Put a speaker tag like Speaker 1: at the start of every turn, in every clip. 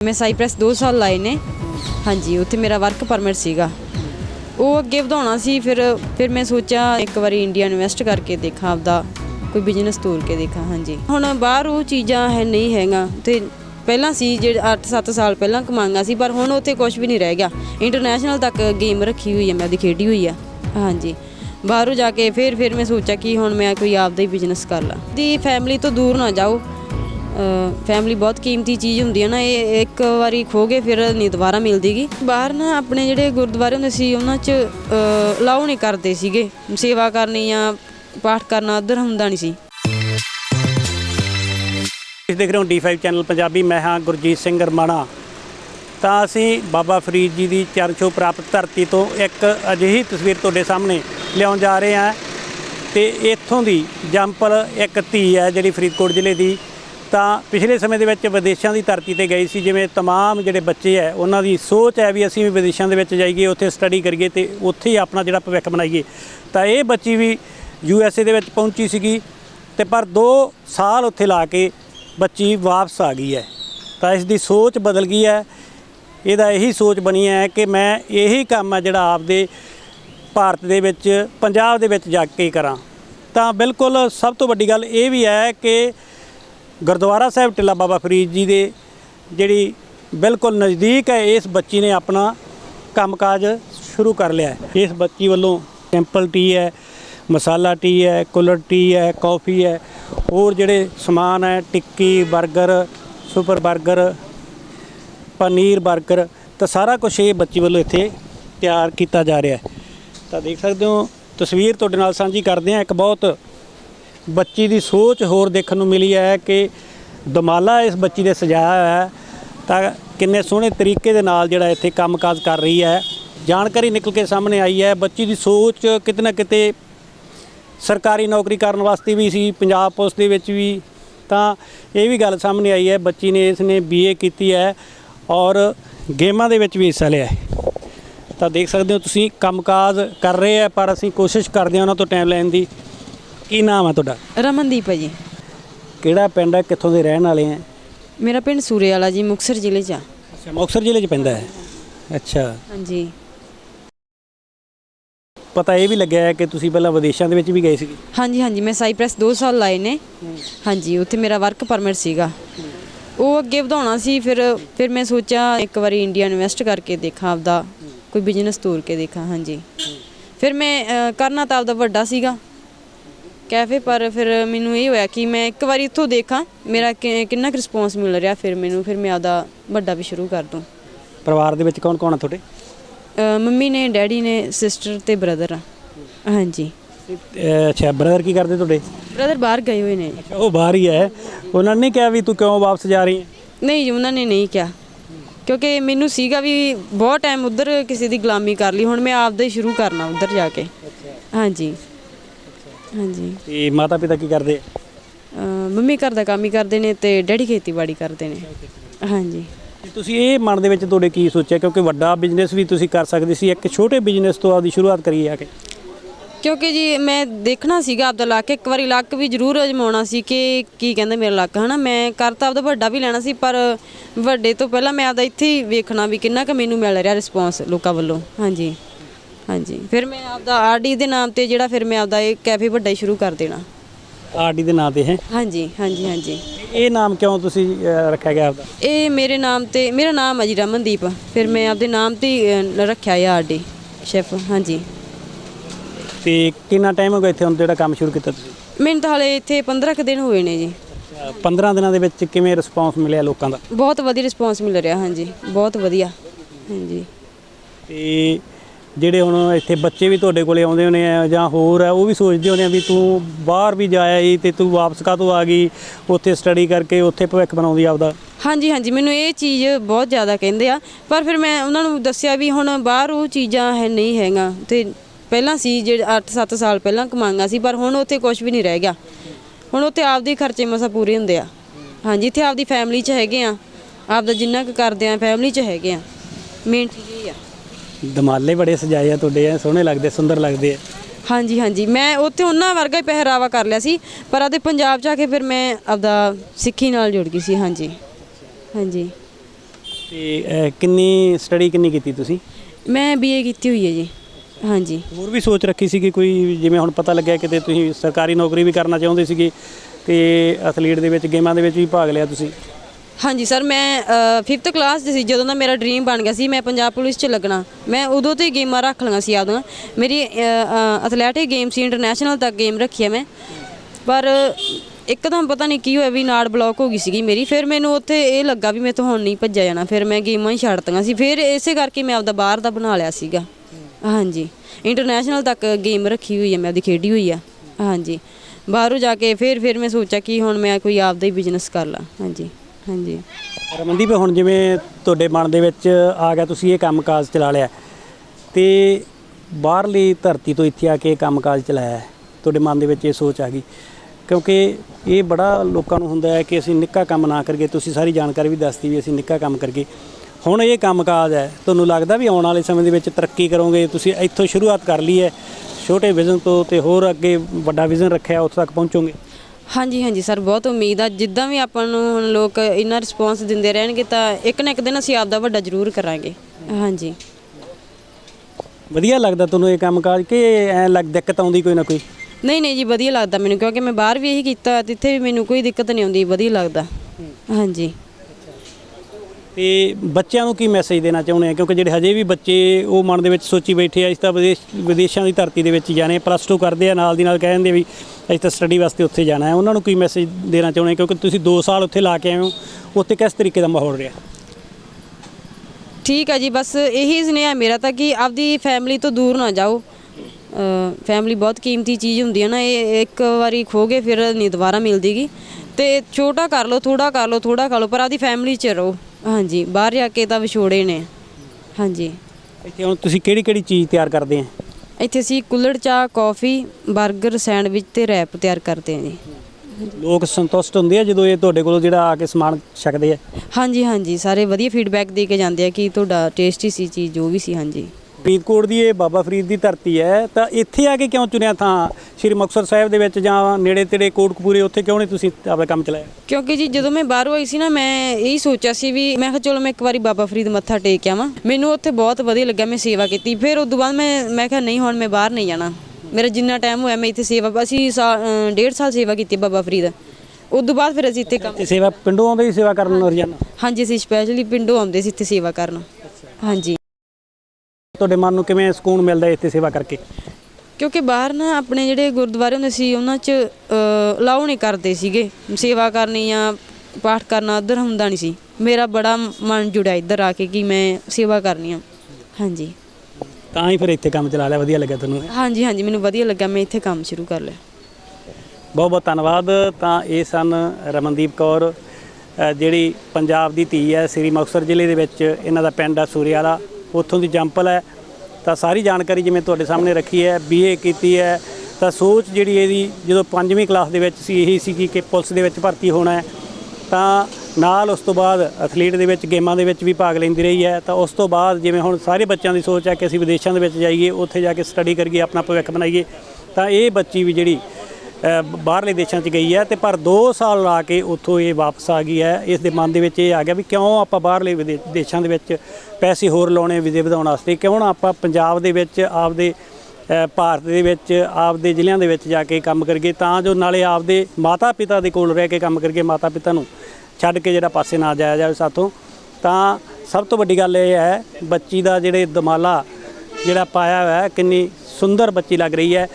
Speaker 1: ਮੈਂ ਸਾਈਪ੍ਰੈਸ 2 ਸਾਲ ਲਾਏ ਨੇ। ਹਾਂਜੀ, ਉੱਥੇ ਮੇਰਾ ਵਰਕ ਪਰਮਿਟ ਸੀਗਾ। ਉਹ ਅੱਗੇ ਵਧਾਉਣਾ ਸੀ, ਫਿਰ ਫਿਰ ਮੈਂ ਸੋਚਿਆ ਇੱਕ ਵਾਰੀ ਇੰਡੀਆ ਇਨਵੈਸਟ ਕਰਕੇ ਦੇਖਾਂ, ਆਪਦਾ ਕੋਈ ਬਿਜ਼ਨਸ ਤੋਰ ਕੇ ਦੇਖਾਂ, ਹਾਂਜੀ। ਹੁਣ ਬਾਹਰ ਉਹ ਚੀਜ਼ਾਂ ਹੈ, ਨਹੀਂ ਹੈਗਾ ਤੇ ਪਹਿਲਾਂ ਸੀ, ਜਿਹੜੇ 8-7 ਸਾਲ ਪਹਿਲਾਂ ਕਮਾਂਗਾ ਸੀ, ਪਰ ਹੁਣ ਉੱਥੇ ਕੁਝ ਵੀ ਨਹੀਂ ਰਹਿ ਗਿਆ। ਇੰਟਰਨੈਸ਼ਨਲ ਤੱਕ ਗੇਮ ਰੱਖੀ ਹੋਈ ਹੈ, ਮੈਂ ਉਹਦੀ ਖੇਡੀ ਹੋਈ ਆ ਹਾਂਜੀ। ਬਾਹਰੋਂ ਜਾ ਕੇ ਫਿਰ ਫਿਰ ਮੈਂ ਸੋਚਿਆ ਕਿ ਹੁਣ ਮੈਂ ਕੋਈ ਆਪਦਾ ਹੀ ਬਿਜ਼ਨਸ ਕਰ ਲਾਂ। ਦੀ ਫੈਮਿਲੀ ਤੋਂ ਦੂਰ ਨਾ ਜਾਓ। ਫੈਮਿਲੀ ਬਹੁਤ ਕੀਮਤੀ ਚੀਜ਼ ਹੁੰਦੀ ਹੈ ਨਾ, ਇਹ ਇੱਕ ਵਾਰੀ ਖੋ ਗਏ, ਫਿਰ ਨਹੀਂ ਦੁਬਾਰਾ ਮਿਲਦੀਗੀ। ਬਾਹਰ ਨਾ ਆਪਣੇ ਜਿਹੜੇ ਗੁਰਦੁਆਰੇ ਹੁੰਦੇ ਸੀ, ਉਹਨਾਂ 'ਚ ਅਲਾਉ ਨਹੀਂ ਕਰਦੇ ਸੀਗੇ। ਸੇਵਾ ਕਰਨੀ ਜਾਂ ਪਾਠ ਕਰਨਾ ਉਧਰ ਹੁੰਦਾ ਨਹੀਂ ਸੀ।
Speaker 2: ਤੁਸੀਂ ਦੇਖ ਰਹੇ ਹੋ D5 ਚੈਨਲ ਪੰਜਾਬੀ, ਮੈਂ ਹਾਂ ਗੁਰਜੀਤ ਸਿੰਘ ਰਮਾਣਾ ਤਾਂ ਅਸੀਂ ਬਾਬਾ ਫਰੀਦ ਜੀ ਦੀ ਚਰਨ ਛੋਹ ਪ੍ਰਾਪਤ ਧਰਤੀ ਤੋਂ ਇੱਕ ਅਜਿਹੀ ਤਸਵੀਰ ਤੁਹਾਡੇ ਸਾਹਮਣੇ ਲਿਆਉਣ ਜਾ ਰਹੇ ਹਾਂ। ਤੇ ਇੱਥੋਂ ਦੀ ਜੰਪਲ ਇੱਕ ਧੀ ਹੈ, ਜਿਹੜੀ ਫਰੀਦਕੋਟ ਜ਼ਿਲ੍ਹੇ ਦੀ ਤਾਂ ਪਿਛਲੇ ਸਮੇਂ ਦੇ ਵਿੱਚ ਵਿਦੇਸ਼ਾਂ ਦੀ ਧਰਤੀ ਤੇ ਗਈ ਸੀ ਜਿਵੇਂ तमाम ਜਿਹੜੇ ਬੱਚੇ ਹੈ ਉਹਨਾਂ ਦੀ ਸੋਚ ਹੈ ਵੀ ਅਸੀਂ ਵੀ ਵਿਦੇਸ਼ਾਂ ਦੇ ਵਿੱਚ ਜਾਈਏ ਉੱਥੇ ਸਟੱਡੀ ਕਰੀਏ ਤੇ ਉੱਥੇ ਹੀ ਆਪਣਾ ਜਿਹੜਾ ਭਵਿੱਖ ਬਣਾਈਏ ਤਾਂ ਇਹ ਬੱਚੀ ਵੀ ਯੂ ਐਸ ਏ ਦੇ ਵਿੱਚ ਪਹੁੰਚੀ ਸੀਗੀ ਤੇ ਪਰ 2 ਸਾਲ ਉੱਥੇ ਲਾ ਕੇ ਬੱਚੀ ਵਾਪਸ ਆ ਗਈ ਹੈ ਤਾਂ ਇਸ ਦੀ ਸੋਚ ਬਦਲ ਗਈ ਹੈ ਇਹਦਾ ਇਹੀ ਸੋਚ ਬਣੀ ਹੈ ਕਿ ਮੈਂ ਇਹੀ ਕੰਮ ਹੈ ਜਿਹੜਾ ਆਪਦੇ ਭਾਰਤ ਦੇ ਵਿੱਚ ਪੰਜਾਬ ਦੇ ਵਿੱਚ ਜਾ ਕੇ ਕਰਾਂ ਤਾਂ ਬਿਲਕੁਲ ਸਭ ਤੋਂ ਵੱਡੀ ਗੱਲ ਇਹ ਵੀ ਹੈ ਕਿ ਗੁਰਦੁਆਰਾ ਸਾਹਿਬ ਟਿੱਲਾ ਬਾਬਾ ਫਰੀਦ ਜੀ ਦੇ ਜਿਹੜੀ ਬਿਲਕੁਲ ਨਜ਼ਦੀਕ ਹੈ, ਇਸ ਬੱਚੀ ਨੇ ਆਪਣਾ ਕੰਮਕਾਜ ਸ਼ੁਰੂ ਕਰ ਲਿਆ ਇਸ ਬੱਚੀ ਵੱਲੋਂ ਟੈਂਪਲ ਟੀ ਹੈ, ਮਸਾਲਾ ਟੀ ਹੈ, ਕੁਲਰ ਟੀ ਹੈ, ਕਾਫੀ ਹੈ, ਹੋਰ ਜਿਹੜੇ ਸਮਾਨ ਹੈ, ਟਿੱਕੀ 버ਗਰ ਸੁਪਰ 버ਗਰ ਪਨੀਰ 버ਗਰ ਤਾਂ ਸਾਰਾ ਕੁਝ ਇਹ ਬੱਚੀ ਵੱਲੋਂ ਇੱਥੇ ਤਿਆਰ ਕੀਤਾ ਜਾ ਰਿਹਾ ਤਾਂ ਦੇਖ ਸਕਦੇ ਹੋ, ਤਸਵੀਰ ਤੁਹਾਡੇ ਨਾਲ ਸਾਂਝੀ ਕਰਦੇ ਹਾਂ। ਇੱਕ ਬਹੁਤ ਬੱਚੀ ਦੀ ਸੋਚ ਹੋਰ ਦੇਖਣ ਨੂੰ ਮਿਲੀ ਹੈ ਕਿ ਦਮਾਲਾ ਇਸ ਬੱਚੀ ਦੇ ਸਜਾਇਆ ਹੋਇਆ ਹੈ। ਤਾਂ ਕਿੰਨੇ ਸੋਹਣੇ ਤਰੀਕੇ ਦੇ ਨਾਲ ਜਿਹੜਾ ਇੱਥੇ ਕੰਮਕਾਜ ਕਰ ਰਹੀ ਹੈ। ਜਾਣਕਾਰੀ ਨਿਕਲ ਕੇ ਸਾਹਮਣੇ ਆਈ ਹੈ। ਬੱਚੀ ਦੀ ਸੋਚ ਕਿਤੇ ਨਾ ਕਿਤੇ ਸਰਕਾਰੀ ਨੌਕਰੀ ਕਰਨ ਵਾਸਤੇ ਵੀ ਸੀ, ਪੰਜਾਬ ਪੁਲਿਸ ਦੇ ਵਿੱਚ ਵੀ। ਤਾਂ ਇਹ ਵੀ ਗੱਲ ਸਾਹਮਣੇ ਆਈ ਹੈ, ਬੱਚੀ ਨੇ ਇਸ ਨੇ ਬੀਏ ਕੀਤੀ ਹੈ ਔਰ ਗੇਮਾਂ ਦੇ ਵਿੱਚ ਵੀ ਹਿੱਸਾ ਲਿਆ ਹੈ। ਤਾਂ ਦੇਖ ਸਕਦੇ ਹੋ ਤੁਸੀਂ, ਕੰਮਕਾਜ ਕਰ ਰਹੇ ਆ ਪਰ ਅਸੀਂ ਕੋਸ਼ਿਸ਼ ਕਰਦੇ ਹਾਂ ਉਹਨਾਂ ਤੋਂ ਟਾਈਮ ਲੈਣ ਦੀ। ਕੀ ਨਾਮ ਹੈ ਤੁਹਾਡਾ?
Speaker 1: ਰਮਨਦੀਪ ਹੈ ਜੀ।
Speaker 2: ਕਿਹੜਾ ਪਿੰਡ ਹੈ ਕਿੱਥੋਂ ਦੇ ਰਹਿਣ ਵਾਲੇ ਆ?
Speaker 1: ਮੇਰਾ ਪਿੰਡ ਸੂਰੇ ਵਾਲਾ ਜੀ ਮੁਕਸਰ ਜ਼ਿਲ੍ਹੇ 'ਚ ਆ।
Speaker 2: ਅੱਛਾ ਮੁਕਤਸਰ ਜ਼ਿਲ੍ਹੇ 'ਚ ਪੈਂਦਾ ਹੈ। ਅੱਛਾ।
Speaker 1: ਹਾਂਜੀ।
Speaker 2: ਪਤਾ ਇਹ ਵੀ ਲੱਗਿਆ ਹੈ ਕਿ ਤੁਸੀਂ ਪਹਿਲਾਂ ਵਿਦੇਸ਼ਾਂ ਦੇ ਵਿੱਚ ਵੀ ਗਏ ਸੀਗੇ?
Speaker 1: ਹਾਂਜੀ ਹਾਂਜੀ। ਮੈਂ ਸਾਈਪ੍ਰੈਸ 2 ਸਾਲ ਲਾਏ ਨੇ। ਹਾਂਜੀ ਉੱਥੇ ਮੇਰਾ ਵਰਕ ਪਰਮਿਟ ਸੀਗਾ। ਉਹ ਅੱਗੇ ਵਧਾਉਣਾ ਸੀ ਫਿਰ ਫਿਰ ਮੈਂ ਸੋਚਿਆ ਇੱਕ ਵਾਰੀ ਇੰਡੀਆ ਇਨਵੈਸਟ ਕਰਕੇ ਦੇਖਾਂ ਆਪਦਾ ਕੋਈ ਬਿਜ਼ਨਸ ਤੋਰ ਕੇ ਦੇਖਾਂ। ਹਾਂਜੀ। ਫਿਰ ਮੈਂ ਅ, ਕਰਨਾ ਤਾਂ ਆਪਦਾ ਵੱਡਾ ਸੀਗਾ। ਕੈਫੇ ਪਰ ਫਿਰ ਮੈਨੂੰ ਇਹ ਹੋਇਆ ਕਿ ਮੈਂ ਇੱਕ ਵਾਰੀ ਇੱਥੋਂ ਦੇਖਾਂ ਮੇਰਾ ਕਿ- ਕਿੰਨਾ ਕੁ ਰਿਸਪੌਂਸ ਮਿਲ ਰਿਹਾ ਫਿਰ ਮੈਨੂੰ ਫਿਰ ਮੈਂ ਆਪਦਾ ਵੱਡਾ ਵੀ ਸ਼ੁਰੂ ਕਰ ਦੂੰ।
Speaker 2: ਪਰਿਵਾਰ ਦੇ ਵਿੱਚ ਕੌਣ ਕੌਣ ਆ ਤੁਹਾਡੇ?
Speaker 1: ਅ, ਮੰਮੀ ਨੇ ਡੈਡੀ ਨੇ ਸਿਸਟਰ ਤੇ ਬ੍ਰਦਰ ਆ। ਹਾਂਜੀ।
Speaker 2: ਅਹ ਅੱਛਾ ਬ੍ਰਦਰ ਕੀ ਕਰਦੇ ਤੁਹਾਡੇ?
Speaker 1: ਬ੍ਰਦਰ ਬਾਹਰ ਗਏ ਹੋਏ ਨੇ।
Speaker 2: ਅੱਛਾ, ਉਹ ਬਾਹਰ ਹੀ ਹੈ। ਉਹਨਾਂ ਨੇ ਨਹੀਂ ਕਿਹਾ ਵੀ ਤੂੰ ਕਿਉਂ ਵਾਪਸ ਜਾ ਰਹੀ ਹੈ?
Speaker 1: ਨਹੀਂ ਜੀ ਉਹਨਾਂ ਨੇ ਨਹੀਂ ਕਿਹਾ। ਕਿਉਂਕਿ ਮੈਨੂੰ ਸੀਗਾ ਵੀ ਬਹੁਤ ਟਾਈਮ ਉਧਰ ਕਿਸੇ ਦੀ ਗੁਲਾਮੀ ਕਰ ਲਈ ਹੁਣ ਮੈਂ ਆਪਦਾ ਹੀ ਸ਼ੁਰੂ ਕਰਨਾ ਉਧਰ ਜਾ ਕੇ। ਹਾਂਜੀ। ਹਾਂਜੀ।
Speaker 2: ਤੇ ਮਾਤਾ ਪਿਤਾ ਕੀ ਕਰਦੇ? ਆ?
Speaker 1: ਅਹ ਮੰਮੀ ਘਰ ਦਾ ਕੰਮ ਹੀ ਕਰਦੇ ਨੇ ਤੇ ਡੈਡੀ ਖੇਤੀਬਾੜੀ ਕਰਦੇ ਨੇ। ਹਾਂਜੀ।
Speaker 2: ਤੇ ਤੁਸੀਂ ਇਹ ਮਨ ਦੇ ਵਿੱਚ ਤੁਹਾਡੇ ਕੀ ਸੋਚਿਆ? ਕਿਉਂਕਿ ਵੱਡਾ ਬਿਜ਼ਨਸ ਵੀ ਤੁਸੀਂ ਕਰ ਸਕਦੇ ਸੀ ਇੱਕ ਛੋਟੇ ਬਿਜ਼ਨਸ ਤੋਂ ਆਪਦੀ ਸ਼ੁਰੂਆਤ ਕਰੀ ਆ ਕੇ।
Speaker 1: ਕਿਉਂਕਿ ਜੀ ਮੈਂ ਦੇਖਣਾ ਸੀਗਾ ਆਪਦਾ ਲੱਕ ਇੱਕ ਵਾਰੀ ਲੱਕ ਵੀ ਜ਼ਰੂਰ ਅਜਮਾਉਣਾ ਸੀ ਕਿ ਕੀ ਕਹਿੰਦਾ ਮੇਰਾ ਲੱਕ ਹਨਾ? ਮੈਂ ਕਰਤਾ ਆਪਦਾ ਵੱਡਾ ਵੀ ਲੈਣਾ ਸੀ ਪਰ ਵੱਡੇ ਤੋਂ ਪਹਿਲਾਂ ਮੈਂ ਆਪਦਾ ਇੱਥੇ ਹੀ ਵੇਖਣਾ ਵੀ ਕਿੰਨਾ ਕੁ ਮੈਨੂੰ ਮਿਲ ਰਿਹਾ ਰਿਸਪੌਂਸ ਲੋਕਾਂ ਵੱਲੋਂ। ਹਾਂਜੀ। ਹਾਂਜੀ। ਫਿਰ ਮੈਂ ਆਪਦਾ ਆਰਡੀ ਦੇ ਨਾਮ ਤੇ ਜਿਹੜਾ ਫਿਰ ਮੈਂ ਆਪਦਾ ਇਹ ਕੈਫੇ ਵੱਡਾ ਹੀ ਸ਼ੁਰੂ ਕਰ ਦੇਣਾ।
Speaker 2: ਆਰਡੀ ਦੇ ਨਾਂ ਤੇ ਹੈ?
Speaker 1: ਹਾਂਜੀ ਹਾਂਜੀ ਹਾਂਜੀ।
Speaker 2: ਇਹ ਨਾਮ ਕਿਉਂ ਤੁਸੀਂ ਅਹ, ਰੱਖਿਆ ਗਿਆ ਆਪਦਾ?
Speaker 1: ਇਹ ਮੇਰੇ ਨਾਮ ਤੇ ਮੇਰਾ ਨਾਮ ਹੈ ਜੀ ਰਮਨਦੀਪ। ਫਿਰ ਮੈਂ ਆਪਦੇ ਨਾਮ ਤੇ ਹੀ, ਅਹ, ਰੱਖਿਆ ਹੈ ਆਰਡੀ ਸ਼ੈਫ ਹਾਂਜੀ।
Speaker 2: ਤੇ ਕਿੰਨਾ ਟਾਈਮ ਹੋ ਗਿਆ ਇੱਥੇ ਹੁਣ ਜਿਹੜਾ ਕੰਮ ਸ਼ੁਰੂ ਕੀਤਾ ਤੁਸੀਂ?
Speaker 1: ਮੈਨੂੰ ਤਾਂ ਹਲੇ ਇੱਥੇ 15 ਕੁ ਦਿਨ ਹੋਏ ਨੇ ਜੀ।
Speaker 2: ਅਹ, 15 ਦਿਨਾਂ ਦੇ ਵਿੱਚ ਕਿਵੇਂ ਰਿਸਪੌਂਸ ਮਿਲਿਆ ਲੋਕਾਂ ਦਾ?
Speaker 1: ਬਹੁਤ ਵਧੀਆ ਰਿਸਪੌਂਸ ਮਿਲ ਰਿਹਾ ਹਾਂਜੀ ਬਹੁਤ ਵਧੀਆ ਹਾਂਜੀ।
Speaker 2: ਤੇ ਜਿਹੜੇ ਹੁਣ ਇੱਥੇ ਬੱਚੇ ਵੀ ਤੁਹਾਡੇ ਕੋਲੇ ਆਉਂਦੇ ਹੋਣੇ ਆ ਜਾਂ ਹੋਰ ਆ, ਉਹ ਵੀ ਸੋਚਦੇ ਹੋਣੇ ਆ ਵੀ ਤੂੰ ਬਾਹਰ ਵੀ ਜਾਇਆ ਈ ਤੇ ਤੂੰ ਵਾਪਸ ਕਾਹਤੋਂ ਆ ਗਈ, ਉੱਥੇ ਸਟੱਡੀ ਕਰਕੇ ਉੱਥੇ ਭਵਿੱਖ ਬਣਾਉਂਦੀ ਆਪਦਾ?
Speaker 1: ਹਾਂਜੀ ਹਾਂਜੀ, ਮੈਨੂੰ ਇਹ ਚੀਜ਼ ਬਹੁਤ ਜ਼ਿਆਦਾ ਕਹਿੰਦੇ ਆ, ਪਰ ਫਿਰ ਮੈਂ ਉਹਨਾਂ ਨੂੰ ਦੱਸਿਆ ਵੀ ਹੁਣ ਬਾਹਰ ਉਹ ਚੀਜ਼ਾਂ ਹੈ ਨਹੀਂ ਹੈਗਾ ਤੇ ਪਹਿਲਾਂ ਸੀ ਜਿਹੜੇ 8-7 ਸਾਲ ਪਹਿਲਾਂ ਕਮਾਂਗਾ ਸੀ, ਪਰ ਹੁਣ ਉੱਥੇ ਕੁਝ ਵੀ ਨਹੀਂ ਰਹਿ ਗਿਆ। ਹੁਣ ਉੱਥੇ ਆਪਦੇ ਖਰਚੇ ਮਸਾ ਪੂਰੇ ਹੁੰਦੇ ਆ। ਹਾਂਜੀ, ਇੱਥੇ ਆਪਦੀ ਫੈਮਿਲੀ 'ਚ ਹੈਗੇ ਆ, ਆਪਦਾ ਜਿੰਨਾ ਕੁ ਕਰਦੇ ਆ ਫੈਮਿਲੀ 'ਚ ਹੈਗੇ ਆ। ਮੇਨ ਚੀਜ਼ ਇਹ ਆ।
Speaker 2: ਦਮਾਲੇ ਬੜੇ ਸਜਾਏ ਆ ਤੁਹਾਡੇ ਐ ਸੋਹਣੇ ਲੱਗਦੇ ਸੁੰਦਰ ਲੱਗਦੇ ਆ।
Speaker 1: ਹਾਂਜੀ ਹਾਂਜੀ। ਮੈਂ ਉੱਥੇ ਉਹਨਾਂ ਵਰਗਾ ਹੀ ਪਹਿਰਾਵਾ ਕਰ ਲਿਆ ਸੀ ਪਰ ਆਪਦੇ ਪੰਜਾਬ ਆ ਕੇ ਫਿਰ ਮੈਂ ਆਪਦਾ ਸਿੱਖੀ ਨਾਲ ਜੁੜ ਗਈ ਸੀ ਹਾਂਜੀ। ਹਾਂਜੀ।
Speaker 2: ਤੇ ਅਹ, ਕਿੰਨੀ ਸਟੱਡੀ ਕਿੰਨੀ ਕੀਤੀ ਤੁਸੀਂ?
Speaker 1: ਮੈਂ ਬੀਏ ਕੀਤੀ ਹੋਈ ਹੈ ਜੀ। ਹਾਂਜੀ।
Speaker 2: ਹੋਰ ਵੀ ਸੋਚ ਰੱਖੀ ਸੀ ਕਿ ਕੋਈ ਜਿਵੇਂ ਹੁਣ ਪਤਾ ਲੱਗਿਆ ਕਿਤੇ ਤੁਸੀਂ ਸਰਕਾਰੀ ਨੌਕਰੀ ਵੀ ਕਰਨਾ ਚਾਹੁੰਦੇ ਸੀਗੇ ਤੇ ਐਥਲੀਟ ਦੇ ਵਿੱਚ ਗੇਮਾਂ ਦੇ ਵਿੱਚ ਵੀ ਭਾਗ ਲਿਆ ਤੁਸੀਂ?
Speaker 1: ਹਾਂਜੀ ਸਰ, ਮੈਂ 5th ਕਲਾਸ 'ਚ ਸੀ ਜਦੋਂ ਦਾ ਮੇਰਾ ਡ੍ਰੀਮ ਬਣ ਗਿਆ ਸੀ, ਮੈਂ ਪੰਜਾਬ ਪੁਲਿਸ 'ਚ ਲੱਗਣਾ। ਮੈਂ ਉਦੋਂ ਤੋਂ ਹੀ ਗੇਮਾਂ ਰੱਖ ਲਈਆਂ ਸੀ ਆਪਦੀਆਂ। ਮੇਰੀ ਐਥਲੈਟਿਕ ਗੇਮ ਸੀ ਇੰਟਰਨੈਸ਼ਨਲ ਤੱਕ ਗੇਮ ਰੱਖੀ ਹੈ ਮੈਂ। ਪਰ ਇੱਕਦਮ ਪਤਾ ਨਹੀਂ ਕੀ ਹੋਇਆ ਵੀ ਨਾੜ ਬਲੌਕ ਹੋ ਗਈ ਸੀਗੀ ਮੇਰੀ। ਫਿਰ ਮੈਨੂੰ ਉੱਥੇ ਇਹ ਲੱਗਾ ਵੀ ਮੈਂ ਤੋਂ ਹੁਣ ਨਹੀਂ ਭੱਜਿਆ ਜਾਣਾ। ਫਿਰ ਮੈਂ ਗੇਮਾਂ ਹੀ ਛੱਡ ਛੱਡਤੀਆਂ ਸੀ। ਫਿਰ ਇਸੇ ਕਰਕੇ ਮੈਂ ਆਪਦਾ ਬਾਹਰ ਦਾ ਬਣਾ ਲਿਆ ਸੀਗਾ। ਹਾਂਜੀ। ਇੰਟਰਨੈਸ਼ਨਲ ਤੱਕ ਗੇਮ ਰੱਖੀ ਹੋਈ ਹੈ ਮੈਂ ਉਹਦੀ ਖੇਡੀ ਹੋਈ ਆ। ਹਾਂਜੀ। ਬਾਹਰੋਂ ਜਾ ਕੇ ਫਿਰ ਫਿਰ ਮੈਂ ਸੋਚਿਆ ਕਿ ਹੁਣ ਮੈਂ ਕੋਈ ਆਪਦਾ ਹੀ ਬਿਜ਼ਨਸ ਕਰ ਲਾਂ। ਹਾਂਜੀ। ਹਾਂਜੀ।
Speaker 2: ਰਮਨਦੀਪ, ਹੁਣ ਜਿਵੇਂ ਤੁਹਾਡੇ ਮਨ ਦੇ ਵਿੱਚ ਆ ਗਿਆ, ਤੁਸੀਂ ਇਹ ਕੰਮਕਾਜ ਚਲਾ ਲਿਆ। ਤੇ ਬਾਹਰਲੀ ਧਰਤੀ ਤੋਂ ਇੱਥੇ ਆ ਕੇ ਇਹ ਕੰਮਕਾਜ ਚਲਾਇਆ ਤੁਹਾਡੇ ਮਨ ਦੇ ਵਿੱਚ ਇਹ ਸੋਚ ਆ ਗਈ। ਕਿਉਂਕਿ ਇਹ ਬੜਾ ਲੋਕਾਂ ਨੂੰ ਹੁੰਦਾ ਹੈ ਕਿ ਅਸੀਂ ਨਿੱਕਾ ਕੰਮ ਨਾ ਕਰੀਏ। ਤੁਸੀਂ ਸਾਰੀ ਜਾਣਕਾਰੀ ਵੀ ਦੱਸਤੀ ਵੀ ਅਸੀਂ ਨਿੱਕਾ ਕੰਮ ਕਰੀਏ। ਹੁਣ ਇਹ ਕੰਮਕਾਜ ਹੈ। ਤੁਹਾਨੂੰ ਲੱਗਦਾ ਵੀ ਆਉਣ ਵਾਲੇ ਸਮੇਂ ਦੇ ਵਿੱਚ ਤਰੱਕੀ ਕਰੋਗੇ? ਤੁਸੀਂ ਇੱਥੋਂ ਸ਼ੁਰੂਆਤ ਕਰ ਲਈ ਹੈ। ਛੋਟੇ ਵਿਜ਼ਨ ਤੋਂ ਤੇ ਹੋਰ ਅੱਗੇ ਵੱਡਾ ਵਿਜ਼ਨ ਰੱਖਿਆ, ਉੱਥੇ ਤੱਕ ਪਹੁੰਚੋਗੇ?
Speaker 1: ਹਾਂਜੀ ਹਾਂਜੀ ਸਰ ਬਹੁਤ ਉਮੀਦ ਆ। ਜਿੱਦਾਂ ਵੀ ਆਪਾਂ ਨੂੰ ਹੁਣ ਲੋਕ ਇੰਨਾ ਰਿਸਪੌਂਸ ਦਿੰਦੇ ਰਹਿਣਗੇ ਤਾਂ ਇੱਕ ਨਾ ਇੱਕ ਦਿਨ ਅਸੀਂ ਆਪਦਾ ਵੱਡਾ ਜ਼ਰੂਰ ਕਰਾਂਗੇ। ਹਾਂਜੀ।
Speaker 2: ਵਧੀਆ ਲੱਗਦਾ ਤੁਹਾਨੂੰ ਇਹ ਕੰਮਕਾਜ ਕਿ ਐ ਲੱਗ ਦਿੱਕਤ ਆਉਂਦੀ ਕੋਈ ਨਾ ਕੋਈ?
Speaker 1: ਨਹੀਂ ਨਹੀਂ ਜੀ ਵਧੀਆ ਲੱਗਦਾ ਮੈਨੂੰ ਕਿਉਂਕਿ ਮੈਂ ਬਾਹਰ ਵੀ ਇਹੀ ਕੀਤਾ ਤੇ ਇੱਥੇ ਵੀ ਮੈਨੂੰ ਕੋਈ ਦਿੱਕਤ ਨਹੀਂ ਆਉਂਦੀ ਵਧੀਆ ਲੱਗਦਾ। ਹਾਂਜੀ।
Speaker 2: ਤੇ ਬੱਚਿਆਂ ਨੂੰ ਕੀ ਮੈਸੇਜ ਦੇਣਾ ਚਾਹੁੰਦੇ ਆ? ਕਿਉਂਕਿ ਜਿਹੜੇ ਹਜੇ ਵੀ ਬੱਚੇ ਉਹ ਮਨ ਦੇ ਵਿੱਚ ਸੋਚੀ ਬੈਠੇ ਆ ਇਸ ਤਾਂ ਵਿਦੇਸ਼ ਵਿਦੇਸ਼ਾਂ ਦੀ ਧਰਤੀ ਦੇ ਵਿੱਚ ਜਾਣੇ ਪਲੱਸ 2 ਕਰਦੇ ਆ ਨਾਲ ਦੀ ਨਾਲ ਕਹਿ ਦਿੰਦੇ ਵੀ ਅਸੀਂ ਤਾਂ ਸਟੱਡੀ ਵਾਸਤੇ ਉੱਥੇ ਜਾਣਾ ਹੈ। ਉਹਨਾਂ ਨੂੰ ਕੀ ਮੈਸੇਜ ਦੇਣਾ ਚਾਹੁੰਦੇ ਕਿਉਂਕਿ ਤੁਸੀਂ 2 ਸਾਲ ਉੱਥੇ ਲਾ ਕੇ ਆਏ ਹੋ। ਉੱਥੇ ਕਿਸ ਤਰੀਕੇ ਦਾ ਮਾਹੌਲ ਰਿਹਾ?
Speaker 1: ਠੀਕ ਆ ਜੀ ਬਸ ਇਹੀ ਸੁਨੇਹਾ ਮੇਰਾ ਤਾਂ ਕਿ ਆਪਦੀ ਫੈਮਿਲੀ ਤੋਂ ਦੂਰ ਨਾ ਜਾਓ। ਫੈਮਿਲੀ ਬਹੁਤ ਕੀਮਤੀ ਚੀਜ਼ ਹੁੰਦੀ ਹੈ ਨਾ ਇਹ ਇੱਕ ਵਾਰੀ ਖੋ ਗਏ ਫਿਰ ਨਹੀਂ ਦੁਬਾਰਾ ਮਿਲਦੀਗੀ ਤੇ ਛੋਟਾ ਕਰ ਲਓ ਥੋੜਾ ਕਰ ਲਓ ਥੋੜਾ ਕਰ ਲਓ ਪਰ ਆਪਦੀ ਫੈਮਿਲੀ 'ਚ ਰਹੋ। ਹਾਂਜੀ ਬਾਹਰ ਜਾ ਕੇ ਤਾਂ ਵਿਛੋੜੇ ਨੇ। ਹਾਂਜੀ।
Speaker 2: ਇੱਥੇ ਹੁਣ ਤੁਸੀਂ ਕਿਹੜੀ ਕਿਹੜੀ ਚੀਜ਼ ਤਿਆਰ ਕਰਦੇ ਆ?
Speaker 1: ਇੱਥੇ ਅਸੀਂ ਕੁੱਲੜ ਚਾਹ ਕੌਫੀ 버ਗਰ ਸੈਂਡਵਿਚ ਤੇ ਰੈਪ ਤਿਆਰ ਕਰਦੇ ਹਾਂ ਜੀ।
Speaker 2: ਲੋਕ ਸੰਤੁਸ਼ਟ ਹੁੰਦੇ ਆ ਜਦੋਂ ਇਹ ਤੁਹਾਡੇ ਕੋਲੋਂ ਜਿਹੜਾ ਆ ਕੇ ਸਮਾਨ ਛਕਦੇ ਆ?
Speaker 1: ਹਾਂਜੀ ਹਾਂਜੀ। ਸਾਰੇ ਵਧੀਆ ਫੀਡਬੈਕ ਦੇ ਕੇ ਜਾਂਦੇ ਆ ਕਿ ਤੁਹਾਡਾ ਟੇਸਟੀ ਸੀ ਚੀਜ਼ ਜੋ ਵੀ ਸੀ ਹਾਂਜੀ।
Speaker 2: ਫਰੀਦਕੋਟ ਦੀ ਇਹ ਬਾਬਾ ਫਰੀਦ ਦੀ ਧਰਤੀ ਹੈ ਤਾਂ ਇੱਥੇ ਆ ਕੇ ਕਿਉਂ ਚੁਣਿਆ ਥਾਂ? ਸ਼੍ਰੀ ਮੁਕਤਸਰ ਸਾਹਿਬ ਦੇ ਵਿੱਚ ਜਾਂ ਨੇੜੇ ਤੇੜੇ ਕੋਟਕਪੂਰੇ ਉੱਥੇ ਕਿਉਂ ਨਹੀਂ ਤੁਸੀਂ ਆਪਣਾ ਕੰਮ ਚਲਾਇਆ?
Speaker 1: ਕਿਉਂਕਿ ਜੀ ਜਦੋਂ ਮੈਂ ਬਾਹਰੋਂ ਆਈ ਸੀ ਨਾ ਮੈਂ ਇਹੀ ਸੋਚਿਆ ਸੀ ਵੀ ਮੈਂ ਕਿਹਾ ਚਲੋ ਮੈਂ ਇੱਕ ਵਾਰੀ ਬਾਬਾ ਫਰੀਦ ਮੱਥਾ ਟੇਕ ਆਵਾਂ। ਮੈਨੂੰ ਉੱਥੇ ਬਹੁਤ ਵਧੀਆ ਲੱਗਾ ਮੈਂ ਸੇਵਾ ਕੀਤੀ। ਫਿਰ ਉਸ ਤੋਂ ਬਾਅਦ ਮੈਂ ਮੈਂ ਕਿਹਾ ਨਹੀਂ ਹੁਣ ਮੈਂ ਬਾਹਰ ਨਹੀਂ ਜਾਣਾ। ਮੇਰਾ ਜਿੰਨਾ ਟਾਈਮ ਹੋਇਆ ਮੈਂ ਇੱਥੇ ਸੇਵਾ ਅਸੀਂ ਸਾ- ਡੇਢ ਸਾਲ ਸੇਵਾ ਕੀਤੀ ਬਾਬਾ ਫਰੀਦ। ਉਸ ਤੋਂ ਬਾਅਦ ਫਿਰ ਅਸੀਂ ਇੱਥੇ ਕੰਮ
Speaker 2: ਸੇਵਾ ਪਿੰਡੋਂ ਆਉਂਦੇ ਹੀ ਸੇਵਾ ਕਰਨ ਰੋਜ਼ਾਨਾ
Speaker 1: ਹਾਂਜੀ ਅਸੀਂ ਸਪੈਸ਼ਲੀ ਪਿੰਡੋਂ ਆਉਂਦੇ ਸੀ ਇੱਥੇ ਸੇਵਾ ਕਰਨ। ਹਾਂਜੀ।
Speaker 2: ਤੁਹਾਡੇ ਮਨ ਨੂੰ ਕਿਵੇਂ ਸਕੂਨ ਮਿਲਦਾ ਇੱਥੇ ਸੇਵਾ ਕਰਕੇ?
Speaker 1: ਕਿਉਂਕਿ ਬਾਹਰ ਨਾ ਆਪਣੇ ਜਿਹੜੇ ਗੁਰਦੁਆਰੇ ਹੁੰਦੇ ਸੀ ਉਹਨਾਂ 'ਚ ਅਲਾਉ ਨਹੀਂ ਕਰਦੇ ਸੀਗੇ। ਸੇਵਾ ਕਰਨੀ ਜਾਂ ਪਾਠ ਕਰਨਾ ਉਧਰ ਹੁੰਦਾ ਨਹੀਂ ਸੀ। ਮੇਰਾ ਬੜਾ ਮਨ ਜੁੜਿਆ ਇੱਧਰ ਆ ਕੇ ਕਿ ਮੈਂ ਸੇਵਾ ਕਰਨੀ ਆ। ਹਾਂਜੀ।
Speaker 2: ਤਾਂ ਹੀ ਫਿਰ ਇੱਥੇ ਕੰਮ ਚਲਾ ਲਿਆ ਵਧੀਆ ਲੱਗਾ ਤੁਹਾਨੂੰ?
Speaker 1: ਹਾਂਜੀ ਹਾਂਜੀ ਮੈਨੂੰ ਵਧੀਆ ਲੱਗਾ ਮੈਂ ਇੱਥੇ ਕੰਮ ਸ਼ੁਰੂ ਕਰ ਲਿਆ।
Speaker 2: ਬਹੁਤ ਬਹੁਤ ਧੰਨਵਾਦ। ਤਾਂ ਇਹ ਸਨ ਰਮਨਦੀਪ ਕੌਰ ਜਿਹੜੀ ਪੰਜਾਬ ਦੀ ਧੀ ਹੈ ਸ੍ਰੀ ਮੁਕਤਸਰ ਜ਼ਿਲ੍ਹੇ ਦੇ ਵਿੱਚ। ਇਹਨਾਂ ਦਾ ਪਿੰਡ ਆ ਸੂਰੀਆਲਾ ਉੱਥੋਂ ਦੀ ਜੰਪਲ ਹੈ, ਤਾਂ ਸਾਰੀ ਜਾਣਕਾਰੀ ਜਿਵੇਂ ਤੁਹਾਡੇ ਸਾਹਮਣੇ ਰੱਖੀ ਹੈ ਬੀਏ ਕੀਤੀ ਹੈ, ਤਾਂ ਸੋਚ ਜਿਹੜੀ ਇਹਦੀ ਜਦੋਂ ਪੰਜਵੀਂ ਕਲਾਸ ਦੇ ਵਿੱਚ ਸੀ, ਇਹੀ ਸੀ ਕਿ ਪੁਲਿਸ ਦੇ ਵਿੱਚ ਭਰਤੀ ਹੋਣਾ ਹੈ, ਤਾਂ ਨਾਲ ਉਸ ਤੋਂ ਬਾਅਦ ਐਥਲੀਟ ਦੇ ਵਿੱਚ ਗੇਮਾਂ ਦੇ ਵਿੱਚ ਵੀ ਭਾਗ ਲੈਂਦੀ ਰਹੀ ਹੈ, ਤਾਂ ਉਸ ਤੋਂ ਬਾਅਦ ਜਿਵੇਂ ਹੁਣ ਸਾਰੇ ਬੱਚਿਆਂ ਦੀ ਸੋਚ ਹੈ ਕਿ ਅਸੀਂ ਵਿਦੇਸ਼ਾਂ ਦੇ ਵਿੱਚ ਜਾਈਏ, ਉੱਥੇ ਜਾ ਕੇ ਸਟੱਡੀ ਕਰੀਏ, ਆਪਣਾ ਭਵਿੱਖ ਬਣਾਈਏ, ਤਾਂ ਇਹ ਬੱਚੀ ਵੀ ਜਿਹੜੀ ਬਾਹਰਲੇ ਦੇਸ਼ਾਂ 'ਚ ਗਈ ਹੈ ਤੇ ਪਰ 2 ਸਾਲ ਲਾ ਕੇ ਉੱਥੋਂ ਇਹ ਵਾਪਸ ਆ ਗਈ ਹੈ। ਇਸ ਦੇ ਮਨ ਦੇ ਵਿੱਚ ਇਹ ਆ ਗਿਆ ਵੀ ਕਿਉਂ ਆਪਾਂ ਬਾਹਰਲੇ ਵਿਦੇ- ਦੇਸ਼ਾਂ ਦੇ ਵਿੱਚ ਪੈਸੇ ਹੋਰ ਲਾਉਣੇ ਵੀਜ਼ੇ ਵਧਾਉਣ ਵਾਸਤੇ? ਕਿਉਂ ਨਾ ਆਪਾਂ ਪੰਜਾਬ ਦੇ ਵਿੱਚ, ਆਪਦੇ ਭਾਰਤ ਦੇ ਵਿੱਚ, ਆਪਦੇ ਜ਼ਿਲ੍ਹਿਆਂ ਦੇ ਵਿੱਚ ਜਾ ਕੇ ਕੰਮ ਕਰੀਏ ਤਾਂ ਜੋ ਨਾਲੇ ਆਪਦੇ ਮਾਤਾ ਪਿਤਾ ਦੇ ਕੋਲ ਰਹਿ ਕੇ ਕੰਮ ਕਰੀਏ ਮਾਤਾ ਪਿਤਾ ਨੂੰ ਛੱਡ ਕੇ ਜਿਹੜਾ ਪਾਸੇ ਨਾ ਜਾਇਆ ਜਾਵੇ ਸਾਥੋਂ। ਤਾਂ ਸਭ ਤੋਂ ਵੱਡੀ ਗੱਲ ਇਹ ਹੈ, ਬੱਚੀ ਦਾ ਜਿਹੜੇ ਦਮਾਲਾ ਜਿਹੜਾ ਪਾਇਆ ਹੋਇਆ ਕਿੰਨੀ ਸੁੰਦਰ ਬੱਚੀ ਲੱਗ ਰਹੀ ਹੈ।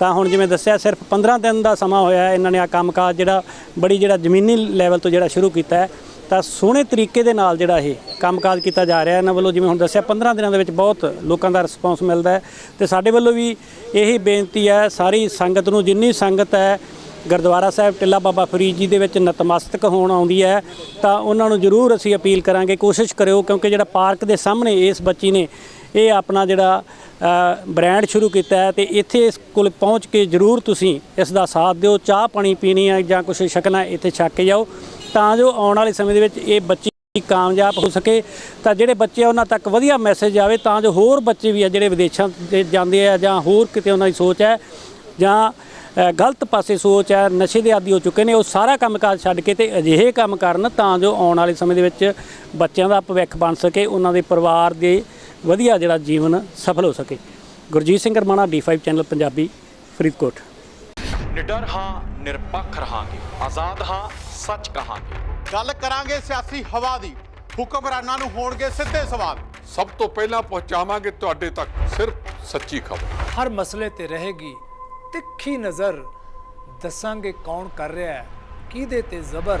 Speaker 2: ਤਾਂ ਹੁਣ ਜਿਵੇਂ ਦੱਸਿਆ, ਸਿਰਫ 15 ਦਿਨ ਦਾ ਸਮਾਂ ਹੋਇਆ ਹੈ, ਇਹਨਾਂ ਨੇ ਆ ਕੰਮਕਾਜ ਜਿਹੜਾ, ਬੜੀ ਜਿਹੜਾ ਜ਼ਮੀਨੀ ਲੈਵਲ ਤੋਂ ਜਿਹੜਾ ਸ਼ੁਰੂ ਕੀਤਾ ਹੈ। ਤਾਂ ਸੋਹਣੇ ਤਰੀਕੇ ਦੇ ਨਾਲ ਜਿਹੜਾ ਇਹ ਕੰਮਕਾਜ ਕੀਤਾ ਜਾ ਰਿਹਾ ਇਹਨਾਂ ਵੱਲੋਂ ਜਿਵੇਂ ਹੁਣ ਦੱਸਿਆ 15 ਦਿਨਾਂ ਦੇ ਵਿੱਚ ਬਹੁਤ ਲੋਕਾਂ ਦਾ ਰਿਸਪੌਂਸ ਮਿਲਦਾ ਹੈ। ਤੇ ਸਾਡੇ ਵੱਲੋਂ ਵੀ ਇਹੀ ਬੇਨਤੀ ਹੈ, ਸਾਰੀ ਸੰਗਤ ਨੂੰ, ਜਿੰਨੀ ਸੰਗਤ ਹੈ, ਗੁਰਦੁਆਰਾ ਸਾਹਿਬ, ਟਿੱਲਾ ਬਾਬਾ ਫਰੀਦ ਜੀ ਦੇ ਵਿੱਚ ਨਤਮਸਤਕ ਹੋਣ ਆਉਂਦੀ ਹੈ, ਤਾਂ ਉਹਨਾਂ ਨੂੰ ਜ਼ਰੂਰ ਅਸੀਂ ਅਪੀਲ ਕਰਾਂਗੇ, ਕੋਸ਼ਿਸ਼ ਕਰਿਓ, ਕਿਉਂਕਿ ਜਿਹੜਾ ਪਾਰਕ ਦੇ ਸਾਹਮਣੇ ਇਸ ਬੱਚੀ ਨੇ ਇਹ ਆਪਣਾ ਜਿਹੜਾ ਬ੍ਰਾਂਡ ਸ਼ੁਰੂ ਕੀਤਾ ਹੈ ਤੇ ਇੱਥੇ ਇਸ ਕੋਲ ਪਹੁੰਚ ਕੇ ਜ਼ਰੂਰ ਤੁਸੀਂ ਇਸ ਦਾ ਸਾਥ ਦਿਓ, ਚਾਹ ਪਾਣੀ ਪੀਣੀ ਹੈ ਜਾਂ ਕੁਝ ਛਕਣਾ ਇੱਥੇ ਛਕ ਕੇ ਜਾਓ। ਤਾਂ ਜੋ ਆਉਣ ਵਾਲੇ ਸਮੇਂ ਦੇ ਵਿੱਚ ਇਹ ਬੱਚੇ ਕਾਮਯਾਬ ਹੋ ਸਕੇ। ਤਾਂ ਜਿਹੜੇ ਬੱਚੇ ਉਹਨਾਂ ਤੱਕ ਵਧੀਆ ਮੈਸੇਜ ਆਵੇ, ਤਾਂ ਜੋ ਹੋਰ ਬੱਚੇ ਵੀ ਆ, ਜਿਹੜੇ ਵਿਦੇਸ਼ਾਂ ਤੇ ਜਾਂਦੇ ਆ ਜਾਂ ਹੋਰ ਕਿਤੇ ਉਹਨਾਂ ਦੀ ਸੋਚ ਹੈ ਜਾਂ ਗਲਤ ਪਾਸੇ ਸੋਚ ਹੈ, ਨਸ਼ੇ ਦੇ ਆਦੀ ਹੋ ਚੁੱਕੇ ਨੇ, ਉਹ ਸਾਰਾ ਕੰਮਕਾਜ ਛੱਡ ਕੇ ਤੇ ਅਜਿਹੇ ਕੰਮ ਕਰਨ ਤਾਂ ਜੋ ਆਉਣ ਵਾਲੇ ਸਮੇਂ ਦੇ ਵਿੱਚ ਬੱਚਿਆਂ ਦਾ ਭਵਿੱਖ ਬਣ ਸਕੇ, ਉਹਨਾਂ ਦੇ ਪਰਿਵਾਰ ਦੇ ਵਧੀਆ ਜਿਹੜਾ ਜੀਵਨ ਸਫਲ ਹੋ ਸਕੇ। Gurjeet Singh Ramana D5 channel Punjabi Faridkot.
Speaker 3: ਨਿਡਰ ਹਾਂ ਨਿਰਪੱਖ ਰਹਾਂਗੇ। ਆਜ਼ਾਦ ਹਾਂ ਸੱਚ ਕਹਾਂਗੇ।
Speaker 4: ਗੱਲ ਕਰਾਂਗੇ ਸਿਆਸੀ ਹਵਾ ਦੀ। ਹੁਕਮਰਾਨਾਂ ਨੂੰ ਹੋਣਗੇ ਸਿੱਧੇ ਸਵਾਲ।
Speaker 5: ਸਭ ਤੋਂ ਪਹਿਲਾਂ ਪਹੁੰਚਾਵਾਂਗੇ ਤੁਹਾਡੇ ਤੱਕ ਸਿਰਫ ਸੱਚੀ ਖਬਰ।
Speaker 6: ਹਰ ਮਸਲੇ ਤੇ ਰਹੇਗੀ ਤਿੱਖੀ ਨਜ਼ਰ। ਦੱਸਾਂਗੇ ਕੌਣ ਕਰ ਰਿਹਾ ਹੈ ਕਿਹਦੇ ਤੇ ਜ਼ਬਰ।